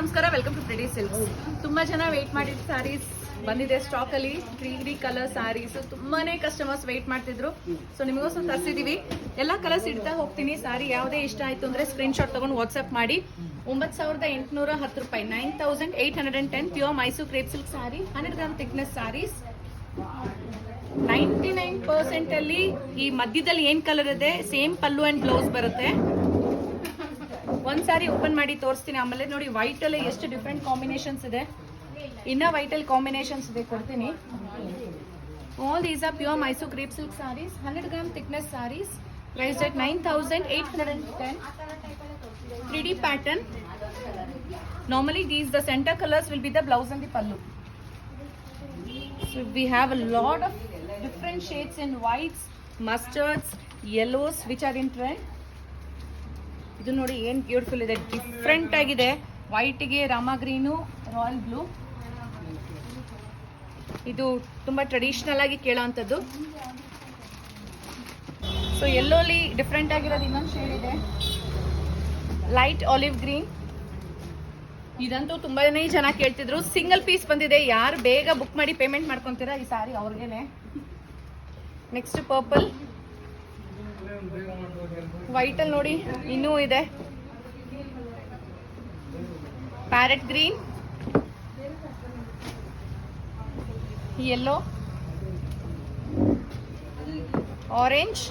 ನಮಸ್ಕಾರ welcome to ಪ್ರೆಡಿ silks ತುಂಬಾ ಜನ ವೇಟ್ ಮಾಡಿದ ಸ್ಯಾರೀಸ್ ಬಂದಿದೆ ಸ್ಟಾಕ್ ಅಲ್ಲಿ. ಗ್ರೀ ತ್ರೀ ಕಲರ್ ಸ್ಯಾರೀಸ್ ತುಂಬಾನೇ ಕಸ್ಟಮರ್ಸ್ ವೇಟ್ ಮಾಡ್ತಿದ್ರು. ಸೊ ನಿಮಗೋಸ್ಕರ ತರಿಸಿದೀವಿ. ಎಲ್ಲಾ ಕಲರ್ಸ್ ಇಡ್ತಾ ಹೋಗ್ತೀನಿ. ಸಾರಿ ಯಾವುದೇ ಇಷ್ಟ ಆಯ್ತು ಅಂದ್ರೆ ಸ್ಕ್ರೀನ್ ಶಾಟ್ ತಗೊಂಡು ವಾಟ್ಸ್ಆಪ್ ಮಾಡಿ. ಒಂಬತ್ತು ಸಾವಿರದ ಎಂಟುನೂರ ಹತ್ತು ರೂಪಾಯಿ. Nine thousand eight hundred and ten pure Mysore crepe silk saree hundred gram thickness sarees ninety nine ಪರ್ಸೆಂಟಲ್ಲಿ ಈ ಮಧ್ಯದಲ್ಲಿ ಏನ್ ಕಲರ್ ಇದೆ? ಸೇಮ್ ಪಲ್ಲು ಅಂಡ್ ಬ್ಲೌಸ್ ಬರುತ್ತೆ. ಒಂದ್ ಸಾರಿ ಓಪನ್ ಮಾಡಿ ತೋರಿಸ್ತೀನಿ. ಆಮೇಲೆ ನೋಡಿ ವೈಟ್ ಅಲ್ಲಿ ಎಷ್ಟು ಡಿಫ್ರೆಂಟ್ ಕಾಂಬಿನೇಷನ್ಸ್ ಇದೆ. ಇನ್ನ ವೈಟ್ ಅಲ್ಲಿ ಕಾಂಬಿನೇಷನ್ಸ್ ಇದೆ ಕೊಡ್ತೀನಿ. All these are pure Mysore crepe silk sarees hundred gram thickness sarees price at nine thousand eight hundred and ten three D pattern normally these the centre colours will be the blouse and the pallu we have a a of different different shades whites whites, mustards, yellows are in trend. ಇದು ನೋಡಿ ಏನ್ beautiful ಇದೆ. Different ಆಗಿದೆ. ವೈಟ್ಗೆ rama green royal blue ಇದು ತುಂಬಾ traditional ಆಗಿ ಕೇಳೋವಂಥದ್ದು so ಎಲ್ಲೋಲಿ different ಆಗಿರೋದು ಇನ್ನೊಂದು ಶೇಡ್ ಇದೆ. ಲೈಟ್ ಆಲಿವ್ ಗ್ರೀನ್ ಇದಂತೂ ತುಂಬಾನೇ ಜನ ಕೇಳ್ತಿದ್ರು. ಸಿಂಗಲ್ ಪೀಸ್ ಬಂದಿದೆ. ಯಾರು ಬೇಗ ಬುಕ್ ಮಾಡಿ ಪೇಮೆಂಟ್ ಮಾಡ್ಕೊಂತೀರಾ? ಈ ಸಾರಿ ಅವ್ರಿಗೇನೆ. ನೆಕ್ಸ್ಟ್ ಪರ್ಪಲ್ ವೈಟ್ ಅಲ್ಲಿ ನೋಡಿ, ಇನ್ನೂ ಇದೆ. Parrot green yellow orange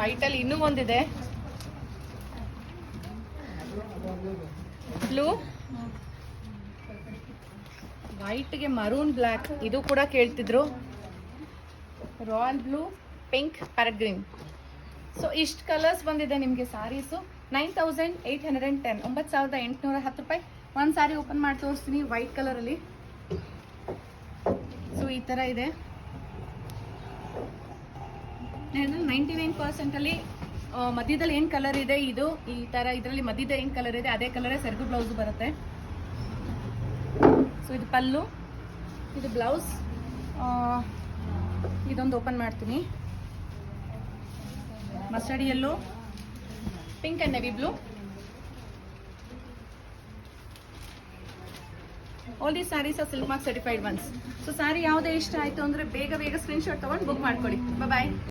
white ಅಲ್ಲಿ ಇನ್ನೂ ಒಂದಿದೆ. ಬ್ಲೂ ವೈಟ್ಗೆ ಮರೂನ್ ಬ್ಲ್ಯಾಕ್ ಇದು ಕೂಡ ಕೇಳ್ತಿದ್ರು. Royal blue pink parrot green so ಇಷ್ಟು ಕಲರ್ಸ್ ಬಂದಿದೆ ನಿಮಗೆ sarees nine thousand eight hundred and ten ಒಂಬತ್ತು ಸಾವಿರದ ಎಂಟುನೂರ ಹತ್ತು ರೂಪಾಯಿ. ಒಂದು ಸಾರಿ ಓಪನ್ ಮಾಡಿ ತೋರಿಸ್ತೀನಿ ವೈಟ್ ಕಲರಲ್ಲಿ ಸೊ ಈ ಥರ ಇದೆ. ನೈಂಟಿ ನೈನ್ ಪರ್ಸೆಂಟಲ್ಲಿ ಮಧ್ಯದಲ್ಲಿ ಏನು ಕಲರ್ ಇದೆ? ಇದು, ಈ ಥರ ಇದರಲ್ಲಿ ಮಧ್ಯದ ಏನು ಕಲರ್ ಇದೆ? ಅದೇ ಕಲರೇ ಸೆರಗು ಬ್ಲೌಸ್ ಬರುತ್ತೆ. ಸೊ ಇದು ಪಲ್ಲು. ಇದು ಬ್ಲೌಸ್ ಇದೊಂದು ಓಪನ್ ಮಾಡ್ತೀನಿ. Mustard yellow pink and navy blue all the sarees are silk mark certified ones so saree ಯಾವುದೇ ಇಷ್ಟ ಆಯಿತು ಅಂದರೆ ಬೇಗ ಬೇಗ ಸ್ಕ್ರೀನ್ಶಾಟ್ ತೊಗೊಂಡು ಬುಕ್ ಮಾಡ್ಕೊಳ್ಳಿ ಬಾಯ್